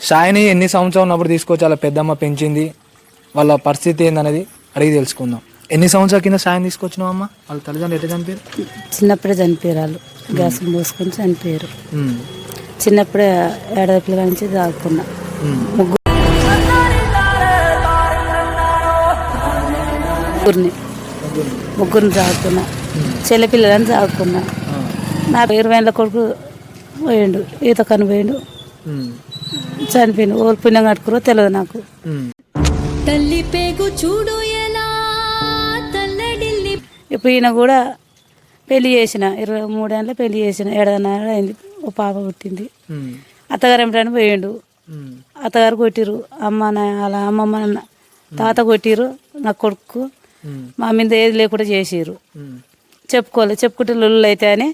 సాయిని ఎన్ని సంవత్సరాలు ఉన్నప్పుడు తీసుకొచ్చి వాళ్ళ పెద్దమ్మ పెంచింది? వాళ్ళ పరిస్థితి ఏందనేది అడిగి తెలుసుకుందాం. ఎన్ని సంవత్సరాల కింద సాయం తీసుకొచ్చినావు అమ్మ? వాళ్ళ తల్లిదండ్రులు ఎట్లా చనిపోయారు? చిన్నప్పుడే చనిపోయారు వాళ్ళు. గ్యాస్ పోసుకొని చనిపోయారు. చిన్నప్పుడే ఏడాది పిల్లల నుంచి దాక్కున్నా ముగ్గురిని. ముగ్గురిని చాకున్నా చెల్లె పిల్లలని ఆ, నా ఇరవై ఏళ్ళ కొడుకు పోయిండు. ఈత కను పోయిండు. ఉమ్, చనిపోయిండు ఓళ్ళు పుణ్యం కట్టుకురో తెలియదు నాకు. తల్లి పేగు చూడు ఎలా ఇప్పుడు ఈయన కూడా పెళ్ళి చేసిన ఇరవై మూడేళ్ళ పెళ్ళి చేసిన ఏడాదిన్నర అయింది ఓ పాప పుట్టింది. అత్తగారు ఏమిటని పోయిండు. అత్తగారు కొట్టిరు అమ్మ నా అలా అమ్మమ్మ తాత కొట్టిరు నా కొడుకు. మా మీద ఏది లేకుండా చేసిరు ఉమ్, చెప్పుకోవాలి చెప్పుకుంటే లొల్లు అయితే అని.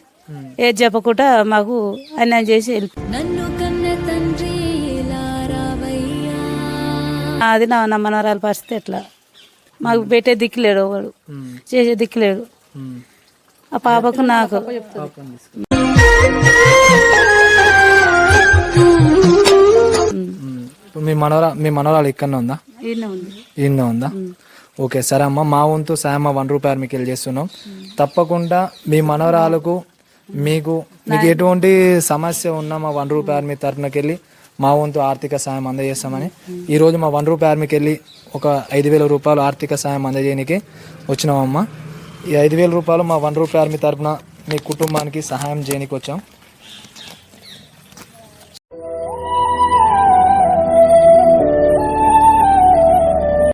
ఏది చెప్పకుండా మాకు అన్యాయం చేసి వెళ్ళి అది నా నా మనవరాల పరిస్థితి ఎట్లా? మాకు పెట్టే దిక్కులేడు ఉమ్, చేసే దిక్కులేడు. ఆ పాపకు నాకు. మీ మనవరా మీ మనవరాలు ఇక్కడనే ఉందా? ఈయనే ఉంది. ఓకే సరే అమ్మ. మా వంతు సాయమ్మ వన్ రూపాయలు మీకు వెళ్ళి చేస్తున్నాం. తప్పకుండా మీ మనవరాలకు మీకు మీకు ఎటువంటి సమస్య ఉన్నా మా వన్ రూపాయలు మీ తరఫునకి వెళ్ళి మా వంతు ఆర్థిక సాయం అందజేస్తామని. ఈరోజు మా వన్ రూపాయలు ఆర్మీకి వెళ్ళి ఒక ఐదు వేల రూపాయలు ఆర్థిక సాయం అందజేయడానికి వచ్చినామమ్మ. ఈ ఐదు వేల రూపాయలు మా వన్ రూపాయలు ఆర్మీ తరఫున మీ కుటుంబానికి సహాయం చేయడానికి వచ్చాం.